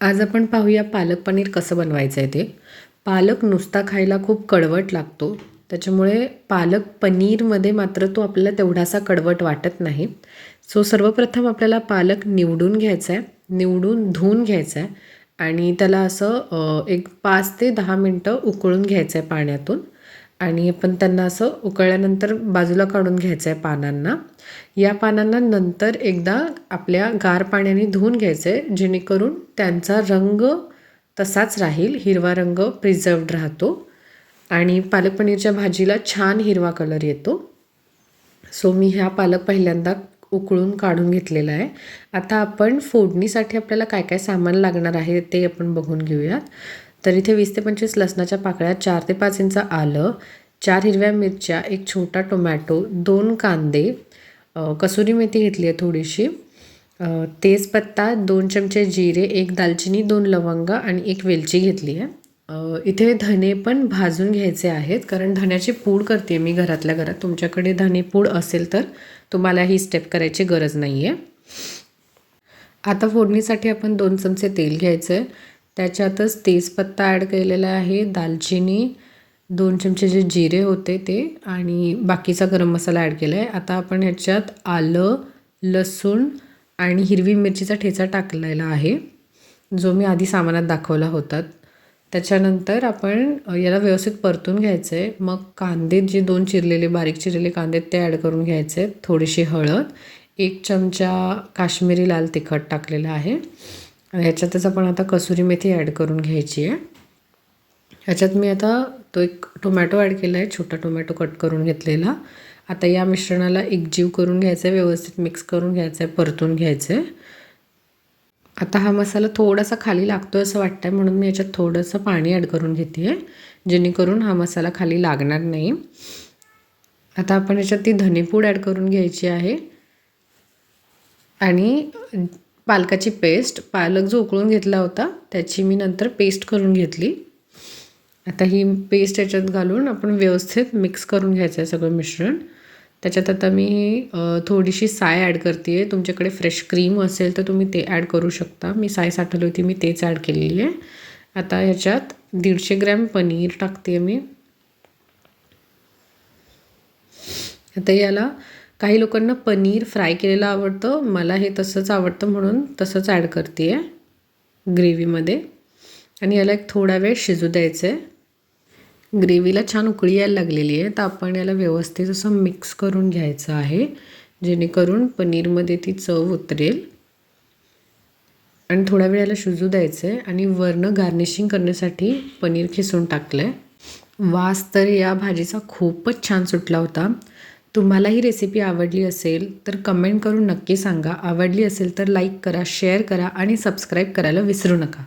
आज आपण पाहूया पालक पनीर कसं बनवायचं आहे ते. पालक नुसता खायला खूप कडवट लागतो. त्याच्यामुळे पालक पनीरमध्ये मात्र तो आपल्याला तेवढासा कडवट वाटत नाही. सो सर्वप्रथम आपल्याला पालक निवडून घ्यायचा आहे निवडून धुवून घ्यायचा आहे आणि त्याला असं एक पाच ते दहा मिनटं उकळून घ्यायचं आहे पाण्यातून. आणि आपण त्यांना असं उकळल्यानंतर बाजूला काढून घ्यायचं आहे पानांना. या पानांना नंतर एकदा आपल्या गार पाण्याने धुवून घ्यायचं आहे जेणेकरून त्यांचा रंग तसाच राहील हिरवा रंग प्रिझर्वड राहतो. आणि पालक पनीरच्या भाजीला छान हिरवा कलर येतो. सो मी ह्या पालक पहिल्यांदा उकळून काढून घेतलेला आहे. आता आपण फोडणीसाठी आपल्याला काय काय सामान लागणार आहे ते आपण बघून घेऊयात. तर इथे वीस ते पंचवीस लसणाच्या पाकळ्या चार ते पाच इंच आलं. चार हिरव्या मिरच्या एक छोटा टोमॅटो दोन कांदे कसुरी मेथी घेतली आहे थोडीशी तेजपत्ता दोन चमचे जिरे एक दालचिनी दोन लवंग आणि एक वेलची घेतली आहे. इथे धने पण भाजून घ्यायचे आहेत कारण धण्याची पूड करते मी घरातल्या घरात. तुमच्याकडे धने पूड असेल तर तुम्हाला ही स्टेप करायची गरज नाही आहे आता फोडणीसाठी आपण दोन चमचे तेल घ्यायचं आहे त्याच्यातच तेजपत्ता ॲड केलेला आहे दालचिनी दोन चमचे जे जिरे होते ते आणि बाकीचा गरम मसाला ॲड केला आहे आता आपण ह्याच्यात आलं लसूण आणि हिरवी मिरचीचा ठेचा टाकलेला आहे जो मी आधी सामानात दाखवला होता. त्याच्यानंतर आपण याला व्यवस्थित परतून घ्यायचं आहे मग कांदे जे दोन चिरलेले बारीक चिरलेले कांदे ते ॲड करून घ्यायचे आहेत थोडीशी हळद एक चमचा काश्मीरी लाल तिखट टाकलेलं आहे. ह्याच्यातच आपण आता कसुरी मेथी ॲड करून घ्यायची आहे. ह्याच्यात मी आता तो एक टोमॅटो ॲड केला आहे छोटा टोमॅटो कट करून घेतलेला. आता या मिश्रणाला एकजीव करून घ्यायचं आहे व्यवस्थित मिक्स करून घ्यायचं आहे परतून घ्यायचं आहे. आता हा मसाला थोडासा खाली लागतो आहे असं वाटतं आहे म्हणून मी याच्यात थोडंसं पाणी ॲड करून घेते आहे जेणेकरून हा मसाला खाली लागणार नाही. आता आपण याच्यात ती धनेपूड ॲड करून घ्यायची आहे. आणि पालकाची पेस्ट पालक जो उकळून घेतला होता त्याची मी नंतर पेस्ट करून घेतली. आता ही पेस्ट याच्यात घालून आपण व्यवस्थित मिक्स करून घ्यायचं आहे सगळं मिश्रण. त्याच्यात आता मी थोडीशी साय ॲड करते आहे तुमच्याकडे फ्रेश क्रीम असेल तर तुम्ही ते ॲड करू शकता. मी साय साठवली होती मी तेच ॲड केलेली आहे. आता ह्याच्यात दीडशे ग्रॅम पनीर टाकते मी. आता याला काही लोकांना पनीर फ्राय केलेलं आवडतं. मला हे तसंच आवडतं म्हणून तसंच ॲड करते आहे ग्रेव्हीमध्ये. आणि याला एक थोडा वेळ शिजू द्यायचं आहे ग्रेव्हीला छान उकळी यायला लागलेली आहे. तर आपण याला व्यवस्थित असं मिक्स करून घ्यायचं आहे जेणेकरून पनीरमध्ये ती चव उतरेल. आणि थोडा वेळ याला शिजू द्यायचं आहे आणि वरनं गार्निशिंग करण्यासाठी पनीर खिसून टाकलं आहे वास तर या भाजीचा खूपच छान सुटला होता. तुम्हाला ही रेसिपी आवडली असेल तर कमेंट करून नक्की सांगा. आवडली असेल तर लाईक करा शेअर करा आणि सबस्क्राईब करायला विसरू नका.